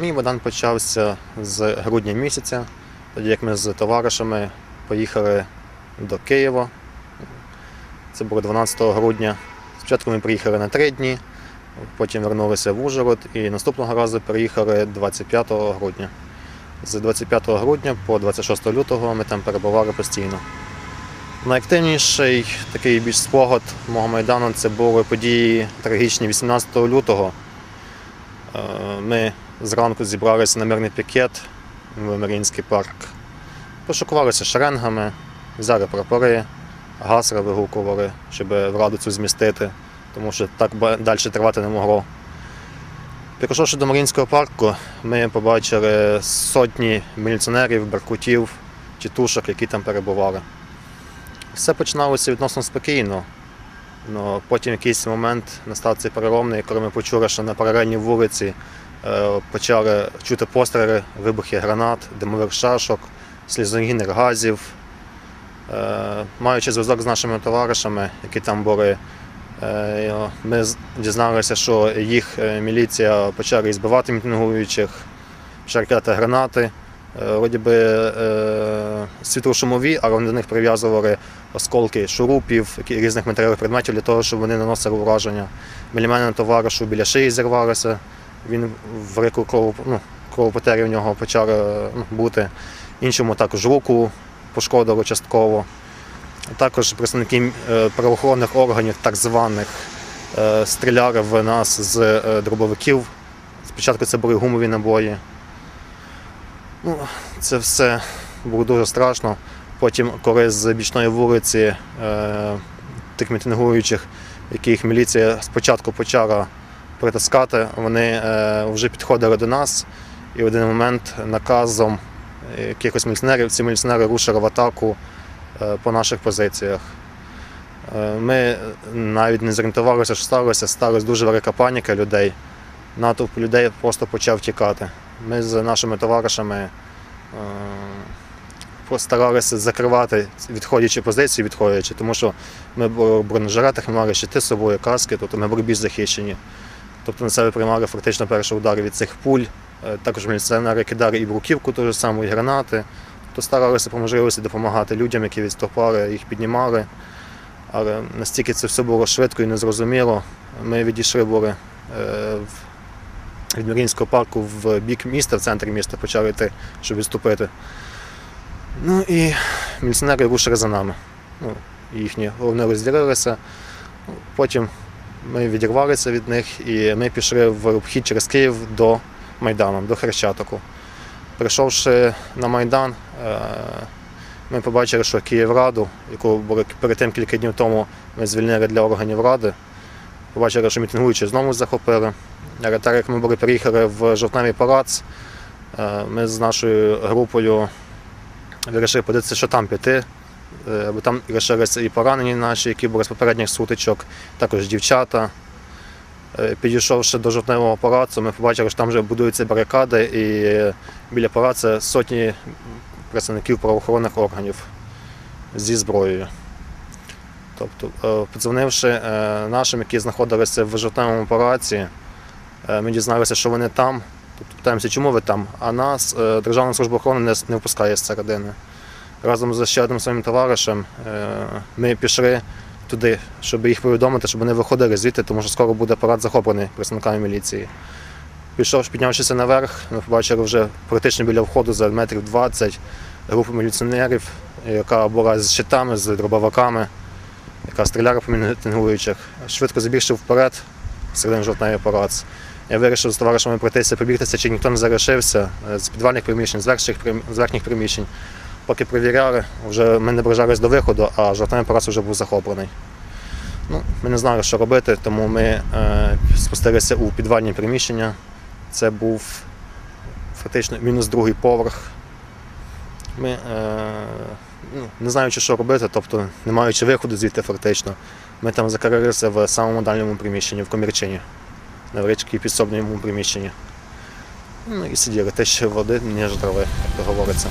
Мій Богдан почався з грудня місяця, тоді як ми з товаришами поїхали до Києва. Це було 12 грудня. Спочатку ми приїхали на три дні, потім вернулися в Ужгород і наступного разу приїхали 25 грудня. З 25 грудня по 26 лютого ми там перебували постійно. Найактивніший такий більш спогад мого майдану це були події трагічні 18 лютого. Е, Ми зранку зібралися на мирний пікет в Маріїнський парк. Пошукувалися шеренгами, взяли прапори, гасра вигукували, щоб владу цю змістити, тому що так далі тривати не могло. Підійшовши до Маріїнського парку, ми побачили сотні міліціонерів, беркутів, тітушок, які там перебували. Все починалося відносно спокійно. Но потім якийсь момент настав цей переломний, коли ми почули, що на паралельній вулиці е, почали чути постріли, вибухи гранат, димових шашок, слізогінних газів. Е, Маючи зв'язок з нашими товаришами, які там були, е, ми дізналися, що їх е, міліція почала збивати мітингуючих, почали кидати гранати. Вроді би е, світлошумові, але вони до них прив'язували осколки шурупів, різних матеріалів предметів для того, щоб вони наносили ураження. Біля товаришу біля шиї зірвалося. Він в велику кров, ну, в нього почали ну, бути. Іншому також руку пошкодило частково. Також представники е, правоохоронних органів, так званих, е, стріляли в нас з е, дробовиків. Спочатку це були гумові набої. Ну, це все було дуже страшно. Потім, коли з бічної вулиці тих мітингуючих, яких міліція спочатку почала притискати, вони вже підходили до нас і в один момент наказом якихось міліціонерів ці міліціонери рушили в атаку е, по наших позиціях. Е, Ми навіть не зорієнтувалися, що сталося, сталася дуже велика паніка людей. Натовп людей просто почав тікати. Ми з нашими товаришами е, постаралися закривати відходячі позиції, відходячи, тому що ми в бронежилетах, мали щити з собою, каски, тобто ми були більш захищені. Тобто на себе приймали фактично перший удар від цих пуль. Е, Також міліціонери кидали і бруківку ту ж саму, і гранати. Тобто старалися по можливості допомагати людям, які відступали, їх піднімали. Але настільки це все було швидко і незрозуміло, ми відійшли були е, від Марінського парку в бік міста, в центр міста почали йти, щоб відступити. Ну і міліціонери рушили за нами. Ну, їхні головне розділилися. Потім ми відірвалися від них і ми пішли в обхід через Київ до Майдану, до Хрещатику. Прийшовши на Майдан, е, ми побачили, що Київраду, яку перед тим кілька днів тому ми звільнили для органів ради, побачили, що мітингуючі знову захопили. Так як ми були приїхали в жовтневий палац, е, ми з нашою групою вирішили подивитися, що там піти. Е, Бо там лишилися і поранені наші, які були з попередніх сутичок, також дівчата. Е, Підійшовши до жовтневого палацу, ми побачили, що там вже будуються барикади, і біля палацу сотні представників правоохоронних органів зі зброєю. Тобто, е, подзвонивши е, нашим, які знаходилися в жовтневому палаці, ми дізналися, що вони там. Тобто питаємося, чому ви там? А нас Державна служба охорони не, впускає з середини. Разом з ще одним своїм товаришем ми пішли туди, щоб їх повідомити, щоб вони виходили звідти, тому що скоро буде парад захоплений представниками міліції. Пішов, піднявшися наверх, ми побачили вже практично біля входу за метрів 20 групу міліціонерів, яка була з щитами, з дробовиками, яка стріляла по мітингуючих. Швидко забігши вперед, середин жовтневий палац. Я вирішив з товаришами пройтися, побігтися, чи ніхто не залишився е, з підвальних приміщень, з верхніх приміщень. Поки перевіряли, вже ми наближались до виходу, а жовтневий палац вже був захоплений. Ну, ми не знали, що робити, тому ми е, спустилися у підвальні приміщення. Це був фактично мінус другий поверх. Ми е, ну, не знаючи, що робити, тобто не маючи виходу звідти фактично, ми там закарилися в самому дальньому приміщенні, в комірчині, на річці підсобному приміщенні. Ну і сиділи, те ще води, ніж трави, як то говориться.